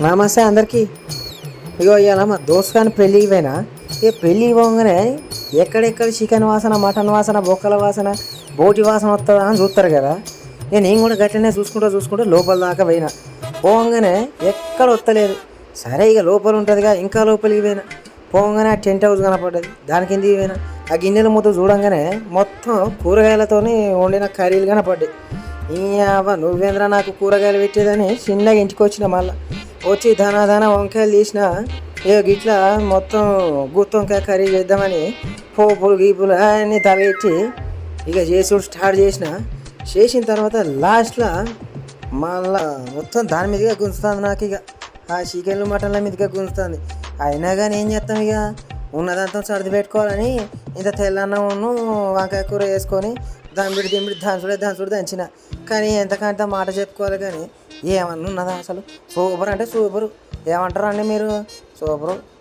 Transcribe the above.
నమస్తే అందరికీ. ఇగో ఇవాళ మా దోస్త్ కానీ పెళ్ళికి పోయినా ఇక పెళ్ళి పోగానే ఎక్కడెక్కడ చికెన్ వాసన మటన్ వాసన బొక్కల వాసన బోటి వాసన వస్తుందా అని చూస్తారు కదా. నేను ఏం కూడా గట్లనే చూసుకుంటూ చూసుకుంటూ లోపల దాకా పోయినా. పోగానే ఎక్కడ వస్తలేదు సరే ఇక లోపల ఉంటుందిగా ఇంకా లోపలికి పోయినా. పోగానే ఆ టెంట్ హౌస్ కనపడ్డది. దాని కిందికి పోయినా? ఆ గిన్నెల మొత్తం చూడంగానే మొత్తం కూరగాయలతోని వండిన కర్రీలు కనపడ్డాయి. అవ్వ నువ్వేంద్ర నాకు కూరగాయలు పెట్టేదని చిన్నగా ఇంటికి వచ్చిన మళ్ళీ. వచ్చి ధనాధన వంకాయలు తీసిన ఇక గిట్లా మొత్తం గుత్తి వంకాయ కర్రీ చేద్దామని పోపులు గీపులు అన్నీ తలెచ్చి ఇక చేసుడు స్టార్ట్ చేసిన. చేసిన తర్వాత లాస్ట్లో మళ్ళా మొత్తం దాని మీదుగా గుంజుతుంది నాకు ఇక ఆ చికెన్లు మటన్ల మీదుగా గుంజుతుంది. అయినా కానీ ఏం చేస్తాం ఇక ఉన్నదంతా సర్ది పెట్టుకోవాలని ఇంత తెల్లన్నమును వంకాయ కూర వేసుకొని దంబిడి దింబిడి దంచుడే దంచుడు దంచిన. కానీ ఎంతకంత మాట చెప్పుకోవాలి కానీ ఏమన్నా ఉన్నదా అసలు? సూపర్ అంటే సూపరు. ఏమంటారు అండి మీరు? సూపరు.